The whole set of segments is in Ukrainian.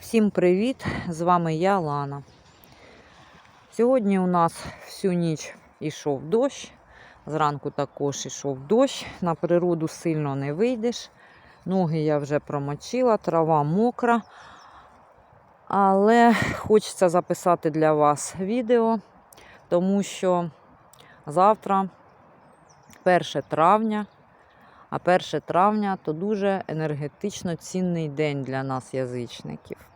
Всім привіт! З вами я, Лана. Сьогодні у нас всю ніч йшов дощ. Зранку також йшов дощ. На природу сильно не вийдеш. Ноги я вже промочила, трава мокра. Але хочеться записати для вас відео, тому що завтра 1 травня. А 1 травня то дуже енергетично цінний день для нас, язичників.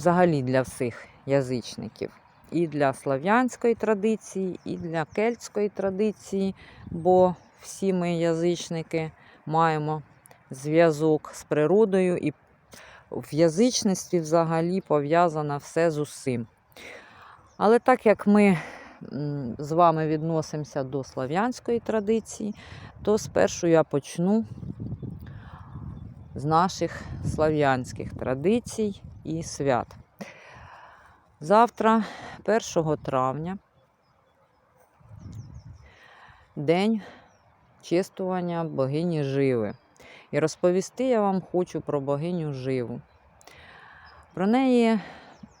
Взагалі для всіх язичників. І для слав'янської традиції, і для кельтської традиції, бо всі ми язичники маємо зв'язок з природою, і в язичництві взагалі пов'язано все з усім. Але так як ми з вами відносимося до слав'янської традиції, то спершу я почну з наших слав'янських традицій і свят. Завтра, 1 травня, день чистування богині Живи. І розповісти я вам хочу про богиню Живу. Про неї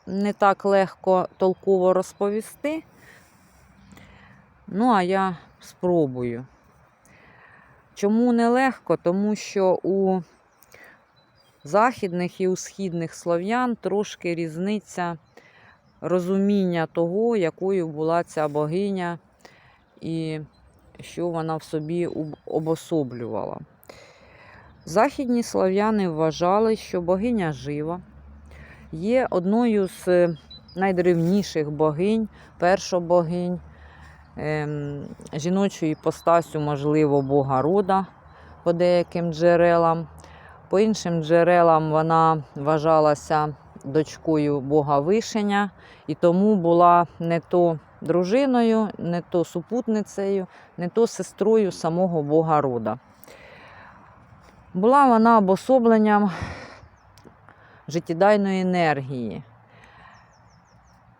не так легко толково розповісти. Ну, а я спробую. Чому нелегко? Тому що у західних і у східних слов'ян трошки різниця розуміння того, якою була ця богиня і що вона в собі обособлювала. Західні слов'яни вважали, що богиня жива є одною з найдревніших богинь, першобогинь, ем, жіночою іпостасю, можливо, Бога рода по деяким джерелам. По іншим джерелам вона вважалася дочкою Бога Вишеня і тому була не то дружиною, не то супутницею, не то сестрою самого Бога рода. Була вона обособленням життєдайної енергії,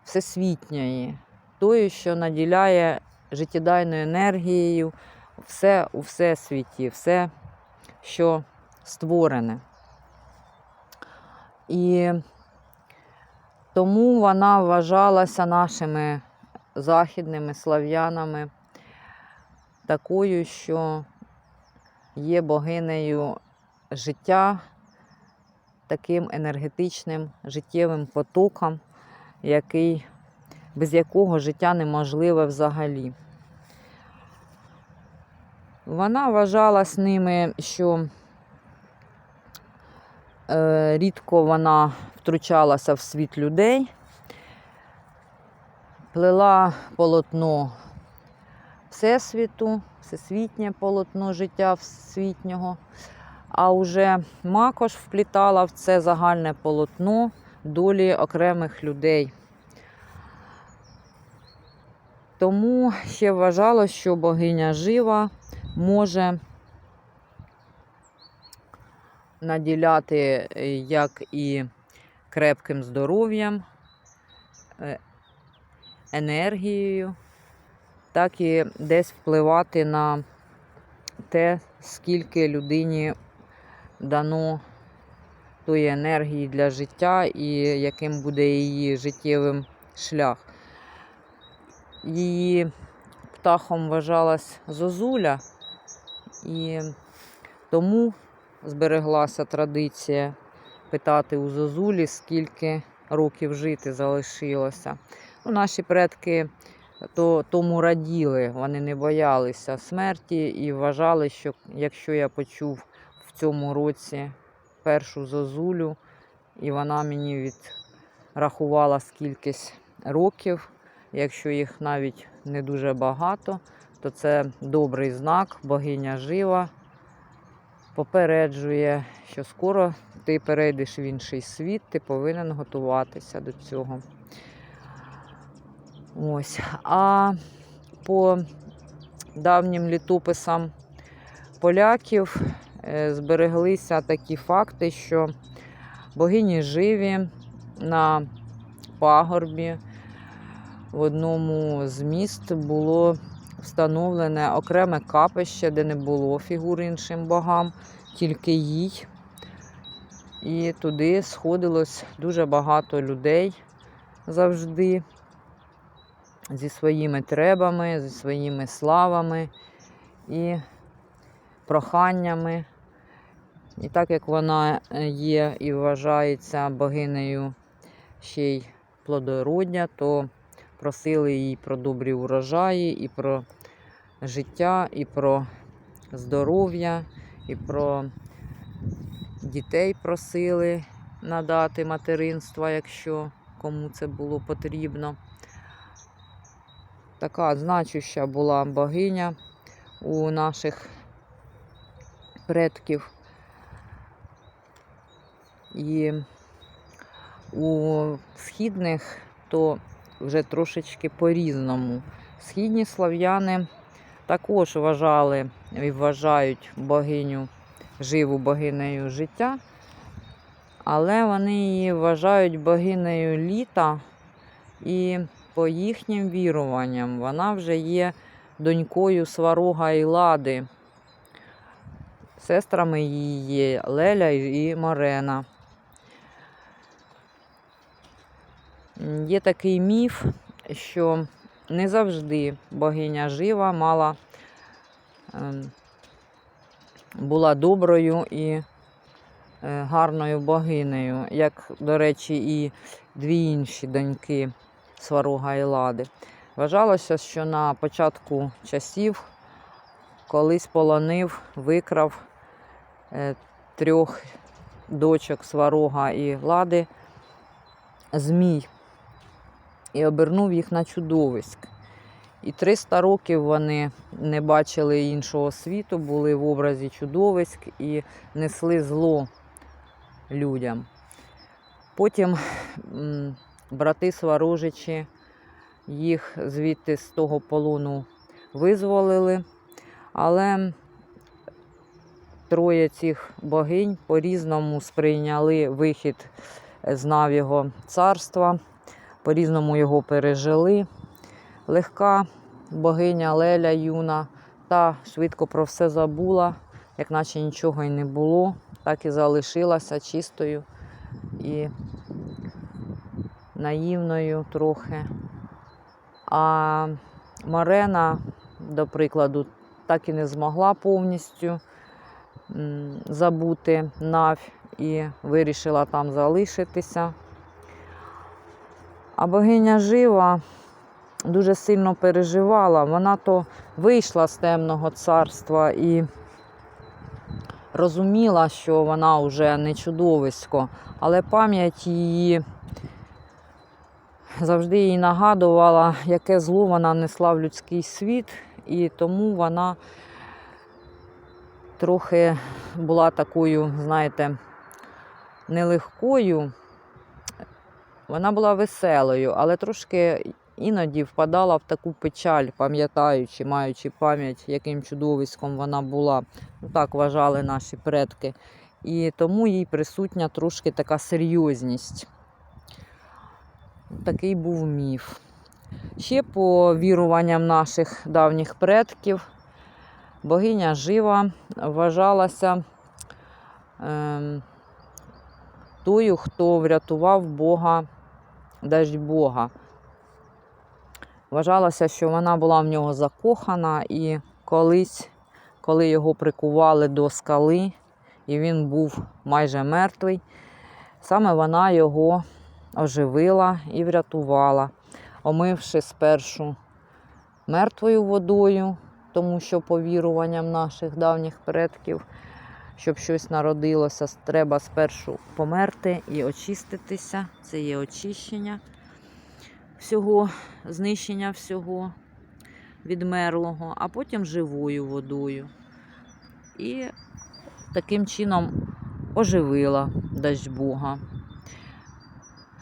всесвітньої, тої, що наділяє життєдайною енергією все у всесвіті, все, що створене. І тому вона вважалася нашими західними слав'янами такою, що є богинею життя, таким енергетичним життєвим потоком, який, без якого життя неможливе взагалі. Вона вважалась ними, що рідко вона втручалася в світ людей, плела полотно Всесвіту, всесвітнє полотно життя всесвітнього, а вже макож вплітала в це загальне полотно долі окремих людей. Тому ще вважало, що богиня жива може наділяти е, як і крепким здоров'ям, е, енергією, так і десь впливати на те, скільки людині дано тої енергії для життя і яким буде її життєвим шлях. Її птахом вважалась зозуля, і тому збереглася традиція питати у зозулі, скільки років жити залишилося. Ну, наші предки то, тому раділи, вони не боялися смерті і вважали, що якщо я почув в цьому році першу зозулю, і вона мені відрахувала скількись років, якщо їх навіть не дуже багато, то це добрий знак, богиня жива попереджує, що скоро ти перейдеш в інший світ, ти повинен готуватися до цього. Ось. А по давнім літописам поляків е, збереглися такі факти, що богині живі на пагорбі в одному з міст було встановлене окреме капище, де не було фігур іншим богам, тільки їй. І туди сходилось дуже багато людей завжди зі своїми требами, зі своїми славами і проханнями. І так як вона е, є і вважається богинею ще й плодородня, то просили її про добрі урожаї, і про життя, і про здоров'я, і про дітей просили надати материнства, якщо кому це було потрібно. Така значуща була богиня у наших предків. І у східних то вже трошечки по-різному. Східні слав'яни також вважали і вважають богиню живу богинею життя, але вони її вважають богинею літа, і по їхнім віруванням вона вже є донькою Сварога і Лади. Сестрами її є Леля і Марена. М, Є такий міф, що не завжди богиня жива мала ем, була доброю і е, гарною богинею, як, до речі, і дві інші доньки Сварога і Лади. Вважалося, що на початку часів колись полонив, викрав е, трьох дочок Сварога і Лади змій і обернув їх на чудовиськ. І 300 років вони не бачили іншого світу, були в образі чудовиськ і несли зло людям. Потім брати Сварожичі їх звідти з того полону визволили, але троє цих богинь по-різному сприйняли вихід з Навіго царства, по-різному його пережили. Легка богиня Леля юна, та швидко про все забула, як наче нічого й не було, так і залишилася чистою і наївною трохи. А Марена, до прикладу, так і не змогла повністю забути Навь і вирішила там залишитися. А богиня жива дуже сильно переживала. Вона то вийшла з темного царства і розуміла, що вона вже не чудовисько, але пам'ять її завжди їй нагадувала, яке зло вона несла в людський світ, і тому вона трохи була такою, знаєте, нелегкою. Вона була веселою, але трошки іноді впадала в таку печаль, пам'ятаючи, маючи пам'ять, яким чудовиськом вона була. Ну, так вважали наші предки. І тому їй присутня трошки така серйозність. Такий був міф. Ще по віруванням наших давніх предків, богиня жива вважалася ем, тою, хто врятував Бога, дасть Бога. Вважалося, що вона була в нього закохана, і колись, коли його прикували до скали, і він був майже мертвий, саме вона його оживила і врятувала, омивши спершу мертвою водою, тому що по віруванням наших давніх предків, щоб щось народилося, треба спершу померти і очиститися. Це є очищення всього, знищення всього відмерлого, а потім живою водою. І таким чином оживила дасть Бога.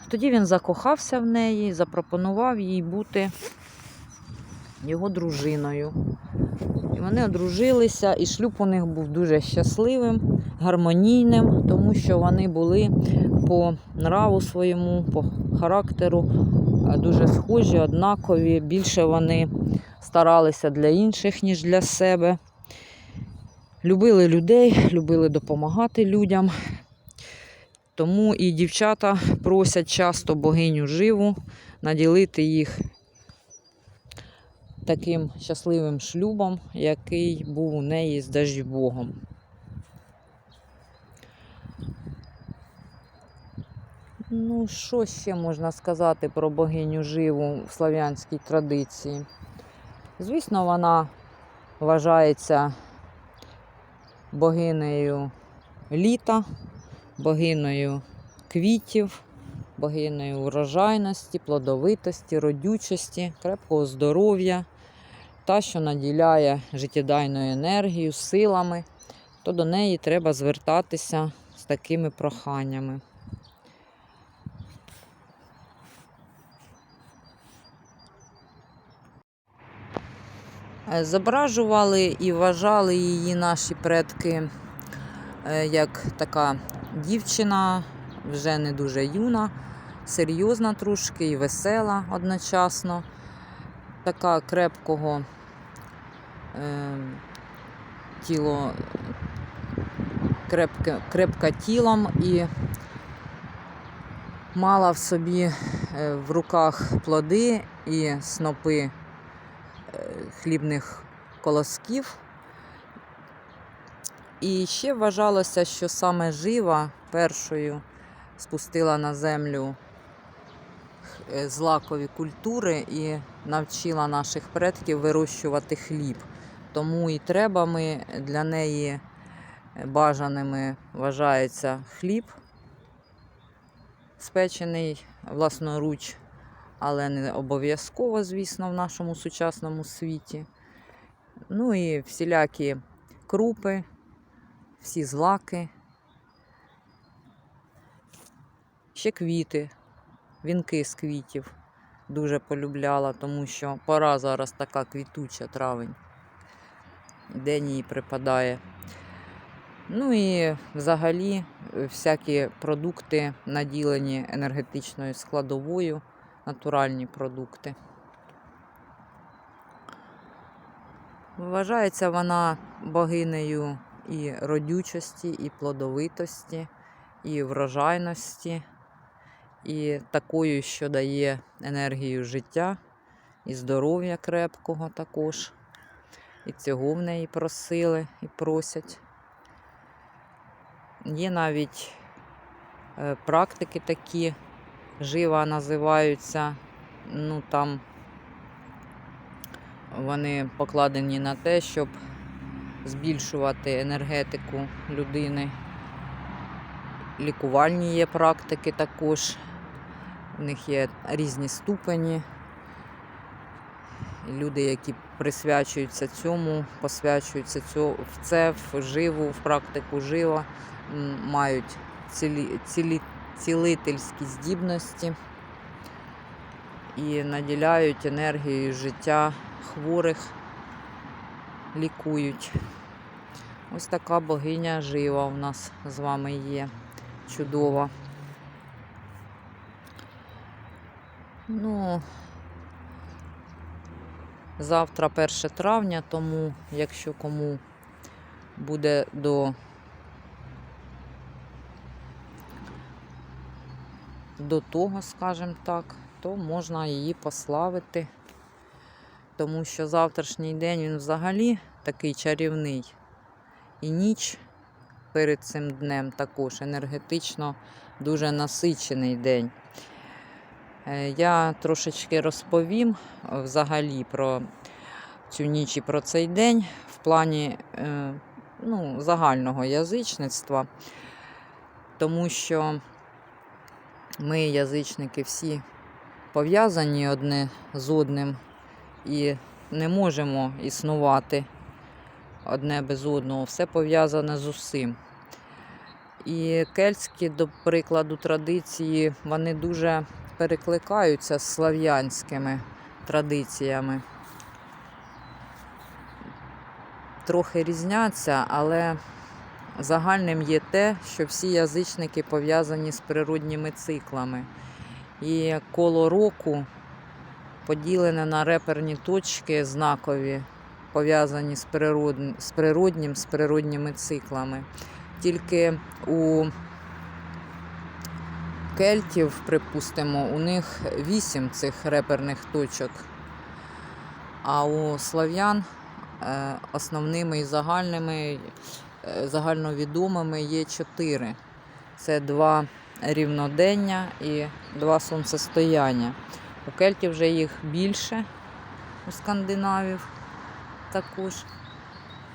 Тоді він закохався в неї, запропонував їй бути його дружиною. Вони одружилися, і шлюб у них був дуже щасливим, гармонійним, тому що вони були по нраву своєму, по характеру е, дуже схожі, однакові. Більше вони старалися для інших, ніж для себе. Любили людей, любили допомагати людям. Тому і дівчата просять часто богиню живу наділити їх таким щасливим шлюбом, який був у неї з Дажбогом. Ну, що ще можна сказати про богиню живу в слав'янській традиції? Звісно, вона вважається богинею літа, богинею квітів, богинею врожайності, плодовитості, родючості, крепкого здоров'я, та, що наділяє життєдайною енергією, силами, то до неї треба звертатися з такими проханнями. Е, Зображували і вважали її наші предки е, як така дівчина, вже не дуже юна, серйозна трошки і весела одночасно, така крепкого е, тіло, крепке, крепка тілом і мала в собі е, в руках плоди і снопи е, хлібних колосків. І ще вважалося, що саме жива першою спустила на землю злакові культури і навчила наших предків вирощувати хліб. Тому і треба ми для неї бажаними вважається хліб, спечений власноруч, але не обов'язково, звісно, в нашому сучасному світі. Ну і всілякі крупи, всі злаки, ще квіти, вінки з квітів дуже полюбляла, тому що пора зараз така квітуча травень. День їй припадає. Ну і взагалі е, всякі продукти наділені енергетичною складовою, натуральні продукти. Вважається вона богинею і родючості, і плодовитості, і врожайності, і такою, що дає енергію життя, і здоров'я крепкого також. І цього в неї просили і просять. Є навіть е, практики такі, жива називаються. Ну там вони покладені на те, щоб збільшувати енергетику людини. Лікувальні є практики також. У них є різні ступені. Люди, які присвячуються цьому, посвячуються цьо- в це, в живу, в практику жива, мають цілі, цілі, цілительські здібності і наділяють енергією життя хворих, лікують. Ось така богиня жива у нас з вами є. Чудова. Ну, завтра 1 травня, тому якщо кому буде до, до того, скажімо так, то можна її пославити, тому що завтрашній день він взагалі такий чарівний. І ніч перед цим днем також енергетично дуже насичений день. Е, Я трошечки розповім е, взагалі про цю ніч і про цей день в плані е, ну, загального язичництва, тому що ми, язичники, всі пов'язані одне з одним і не можемо існувати одне без одного. Все пов'язане з усім. І кельтські, до прикладу, традиції, вони дуже перекликаються з слав'янськими традиціями. Трохи різняться, але загальним є те, що всі язичники пов'язані з природніми циклами. І коло року поділене на реперні точки знакові, пов'язані з, природ... з природнім, з природніми циклами. Тільки у кельтів, припустимо, у них вісім цих реперних точок. А у слав'ян е, основними і загальними, е, загальновідомими є чотири. Це два рівнодення і два сонцестояння. У кельтів вже їх більше, у скандинавів також.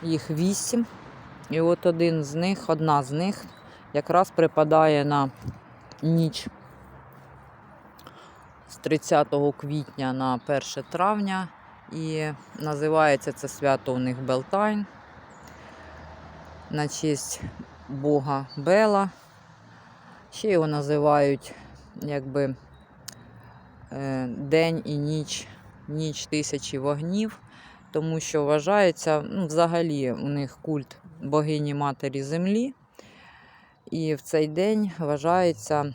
Їх вісім. І от один з них, одна з них якраз припадає на ніч з 30 квітня на 1 травня. І називається це свято у них Белтайн на честь Бога Бела. Ще його називають якби е, День і ніч, ніч тисячі вогнів, тому що вважається, ну, взагалі у них культ богині Матері Землі. І в цей день вважається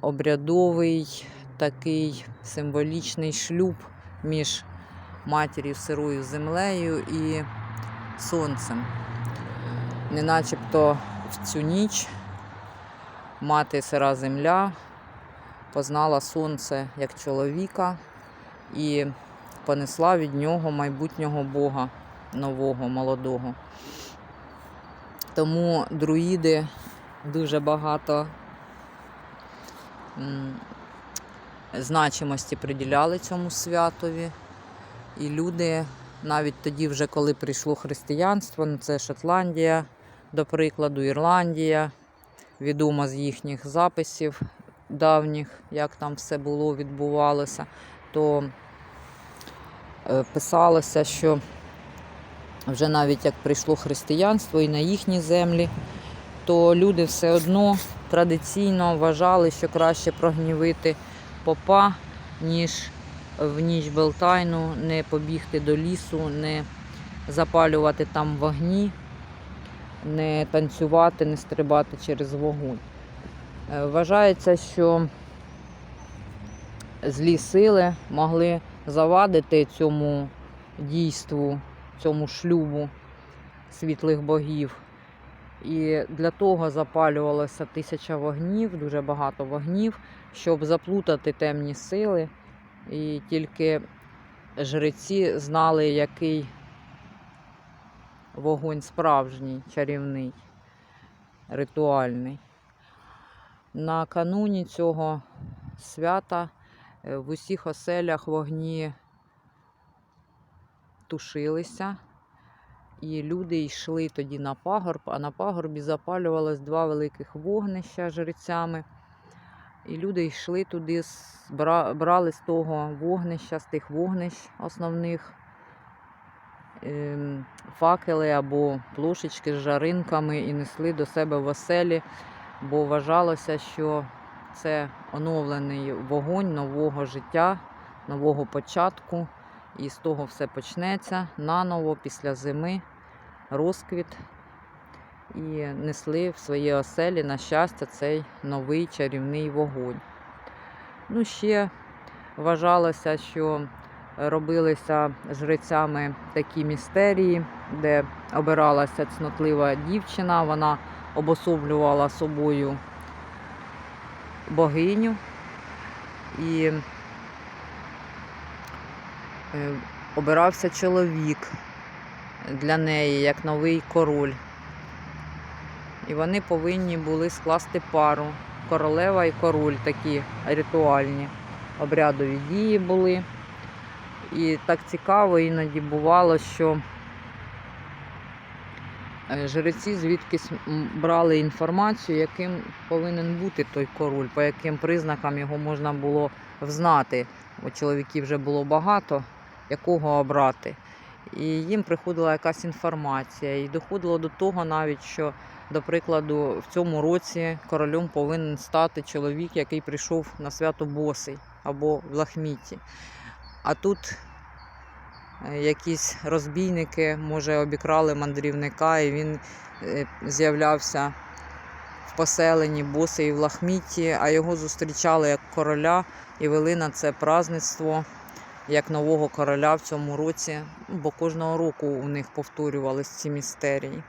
обрядовий такий символічний шлюб між матір'ю сирою землею і сонцем. Не начебто в цю ніч мати сира земля познала сонце як чоловіка і понесла від нього майбутнього Бога нового, молодого. Тому друїди дуже багато значимості приділяли цьому святові. І люди навіть тоді, вже коли прийшло християнство, ну це Шотландія, до прикладу, Ірландія, відомо з їхніх записів давніх, як там все було, відбувалося, то е, писалося, що вже навіть як прийшло християнство і на їхні землі, то люди все одно традиційно вважали, що краще прогнівити попа, ніж в ніч Белтайну не побігти до лісу, не запалювати там вогні, не танцювати, не стрибати через вогонь. Е, Вважається, що злі сили могли завадити цьому дійству, цьому шлюбу світлих богів. І для того запалювалося тисяча вогнів, дуже багато вогнів, щоб заплутати темні сили. І тільки жреці знали, який вогонь справжній, чарівний, ритуальний. Накануні цього свята е, в усіх оселях вогні тушилися, і люди йшли тоді на пагорб, а на пагорбі запалювалось два великих вогнища жрецями. І люди йшли туди, брали з того вогнища, з тих вогнищ основних ем, факели або плошечки з жаринками і несли до себе в оселі, бо вважалося, що це оновлений вогонь нового життя, нового початку. І з того все почнеться наново після зими, розквіт. І несли в свої оселі, на щастя, цей новий чарівний вогонь. Ну, ще вважалося, що робилися жрецями такі містерії, де обиралася цнотлива дівчина, вона обособлювала собою богиню і обирався чоловік для неї як новий король. І вони повинні були скласти пару. Королева і король такі ритуальні обрядові дії були. І так цікаво іноді бувало, що е, жреці звідкись брали інформацію, яким повинен бути той король, по яким признакам його можна було взнати. Бо чоловіків вже було багато, якого обрати. І їм приходила якась інформація. І доходило до того навіть, що, до прикладу, в цьому році королем повинен стати чоловік, який прийшов на свято босий або в лахміті. А тут е, якісь розбійники, може, обікрали мандрівника, і він е, з'являвся в поселенні босий в лахміті, а його зустрічали як короля і вели на це праздництво як нового короля в цьому році, бо кожного року у них повторювались ці містерії.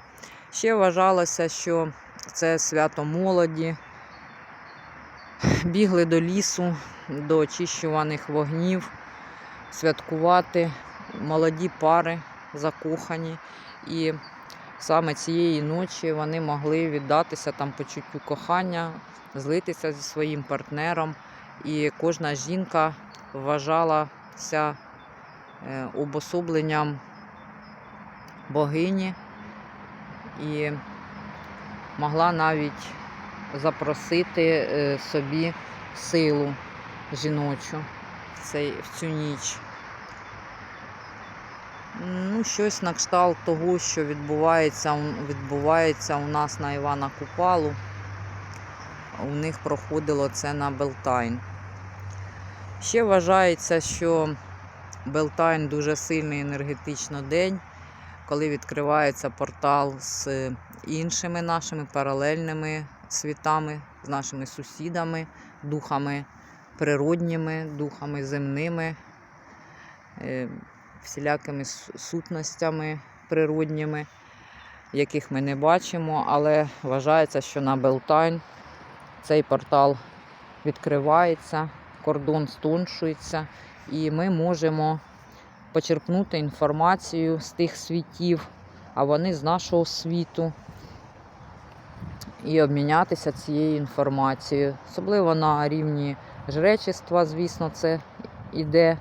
Ще вважалося, що це свято молоді, бігли до лісу, до очищуваних вогнів, святкувати молоді пари закохані. І саме цієї ночі вони могли віддатися там почуттю кохання, злитися зі своїм партнером. І кожна жінка вважалася е, обособленням богині і могла навіть запросити е, собі силу жіночу в цю ніч. Ну, щось на кшталт того, що відбувається, відбувається у нас на Івана Купалу. У них проходило це на Белтайн. Ще вважається, що Белтайн дуже сильний енергетично день, коли відкривається портал з іншими нашими паралельними світами, з нашими сусідами, духами природніми, духами земними, е, всілякими сутностями природніми, яких ми не бачимо, але вважається, що на Белтайн цей портал відкривається, кордон стоншується, і ми можемо почерпнути інформацію з тих світів, а вони з нашого світу. І обмінятися цією інформацією. Особливо на рівні жречества, звісно, це іде.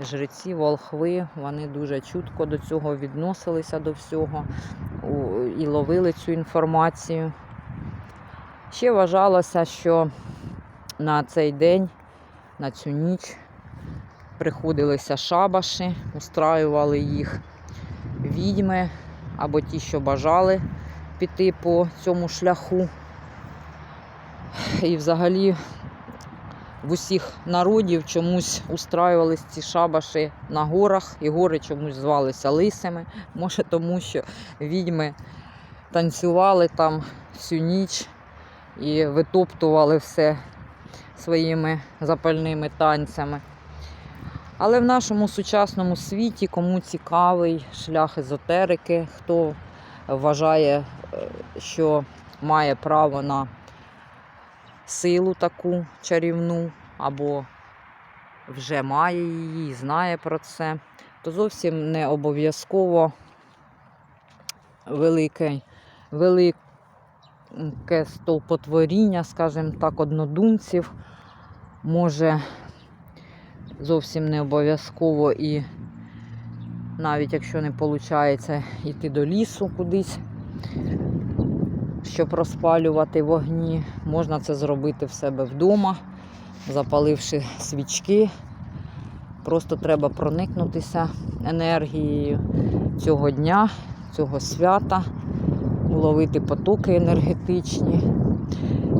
Жреці, волхви, вони дуже чутко до цього відносилися до всього і ловили цю інформацію. Ще вважалося, що на цей день, на цю ніч приходилися шабаші, устраювали їх відьми або ті, що бажали піти по цьому шляху. І взагалі в усіх народів чомусь устраювались ці шабаші на горах, і гори чомусь звалися лисими. Може, тому що відьми танцювали там всю ніч і витоптували все своїми запальними танцями. Але в нашому сучасному світі, кому цікавий шлях езотерики, хто вважає, е, що має право на силу таку чарівну, або вже має її, знає про це, то зовсім не обов'язково велике, велике стовпотворіння, скажімо так, однодумців може зовсім не обов'язково і навіть якщо не виходить йти до лісу кудись, щоб розпалювати вогні, можна це зробити в себе вдома, запаливши свічки. Просто треба проникнутися енергією цього дня, цього свята, уловити потоки енергетичні.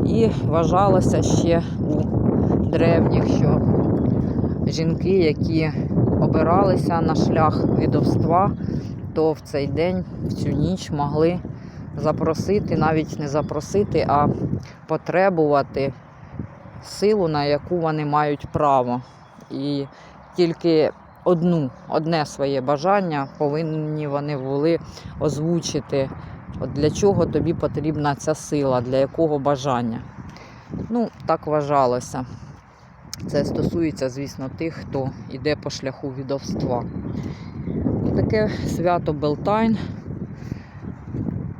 І вважалося ще у древніх, що жінки, які обиралися на шлях відовства, то в цей день, в цю ніч могли запросити, навіть не запросити, а потребувати силу, на яку вони мають право. І тільки одну, одне своє бажання повинні вони були озвучити. От для чого тобі потрібна ця сила, для якого бажання. Ну, так вважалося. Це стосується, звісно, тих, хто йде по шляху відовства. Таке свято Белтайн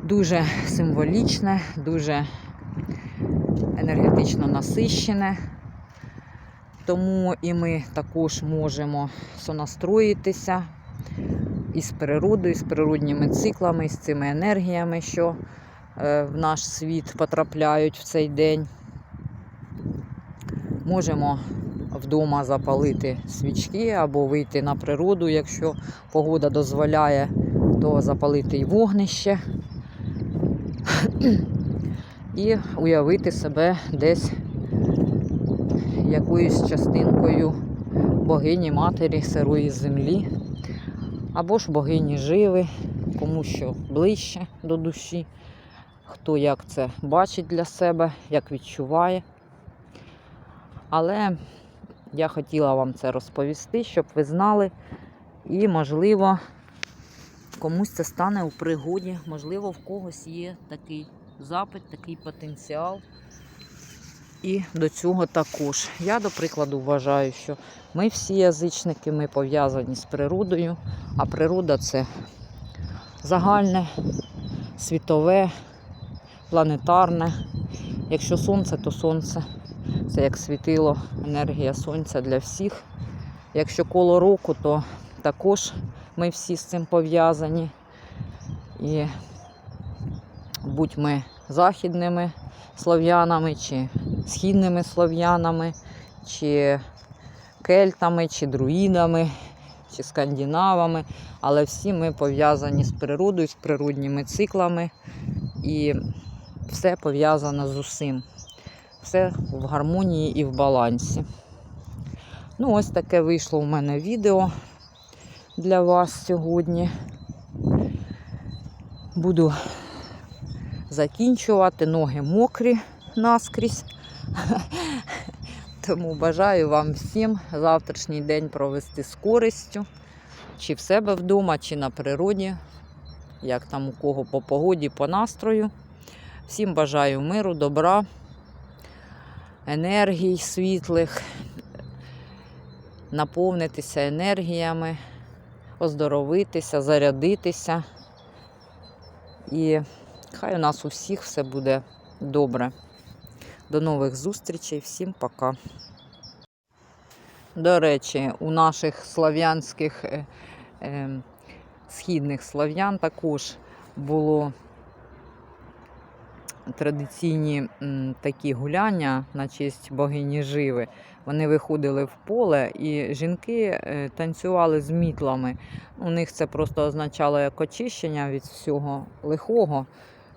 дуже символічне, дуже енергетично насищене. Тому і ми також можемо сонастроїтися із природою, з природніми циклами, з цими енергіями, що е, в наш світ потрапляють в цей день. Можемо вдома запалити свічки або вийти на природу, якщо погода дозволяє, то запалити і вогнище і уявити себе десь якоюсь частинкою богині матері сирої землі, або ж богині живи, кому що ближче до душі, хто як це бачить для себе, як відчуває. Але я хотіла вам це розповісти, щоб ви знали. І, можливо, комусь це стане у пригоді, можливо, в когось є такий запит, такий потенціал. І до цього також. Я, до прикладу, вважаю, що ми всі язичники, ми пов'язані з природою, а природа це загальне, світове, планетарне. Якщо сонце, то сонце. Це як світило, енергія сонця для всіх. Якщо коло року, то також ми всі з цим пов'язані. І будь ми західними слов'янами, чи східними слов'янами, чи кельтами, чи друїдами, чи скандинавами, але всі ми пов'язані з природою, з природніми циклами, і все пов'язано з усім. Все в гармонії і в балансі. Ну, ось таке вийшло у мене відео для вас сьогодні. Буду закінчувати, ноги мокрі наскрізь. Тому бажаю вам всім завтрашній день провести з користю, чи в себе вдома, чи на природі, як там у кого по погоді, по настрою. Всім бажаю миру, добра, енергій світлих, наповнитися енергіями, оздоровитися, зарядитися. І хай у нас у всіх все буде добре. До нових зустрічей. Всім пока. До речі, у наших слав'янських е, е, східних слав'ян також було традиційні м, такі гуляння на честь богині Живи. Вони виходили в поле і жінки е, танцювали з мітлами. У них це просто означало як очищення від всього лихого.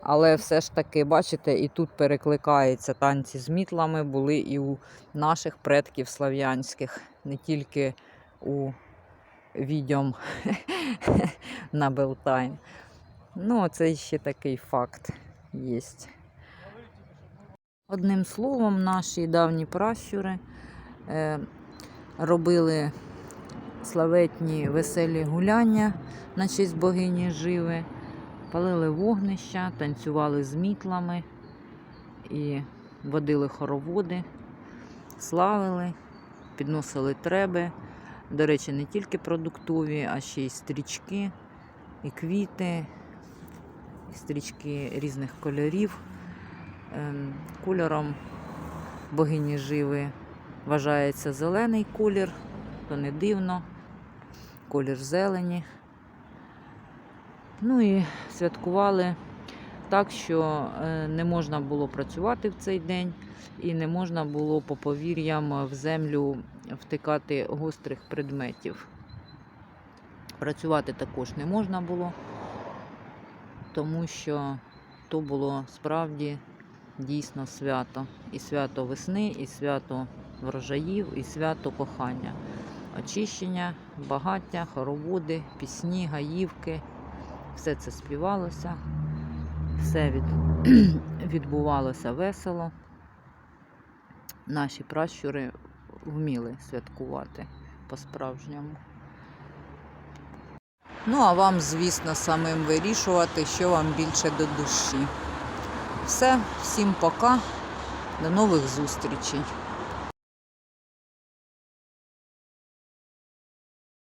Але все ж таки, бачите, і тут перекликається танці з мітлами, були і у наших предків слав'янських, не тільки у відьом на Белтайн. Ну, це ще такий факт є. Одним словом, наші давні пращури е, робили славетні веселі гуляння на честь богині Живи, палили вогнища, танцювали з мітлами і водили хороводи, славили, підносили треби. До речі, не тільки продуктові, а ще й стрічки, і квіти, і стрічки різних кольорів. Ем, Кольором богині Живи вважається зелений колір, то не дивно, колір зелені. Ну і святкували так, що е, не можна було працювати в цей день і не можна було по повір'ям в землю втикати гострих предметів. Працювати також не можна було, тому що то було справді дійсно свято. І свято весни, і свято врожаїв, і свято кохання. Очищення, багаття, хороводи, пісні, гаївки. Все це співалося, все від... відбувалося весело. Наші пращури вміли святкувати по-справжньому. Ну, а вам, звісно, самим вирішувати, що вам більше до душі. Все, всім пока, до нових зустрічей.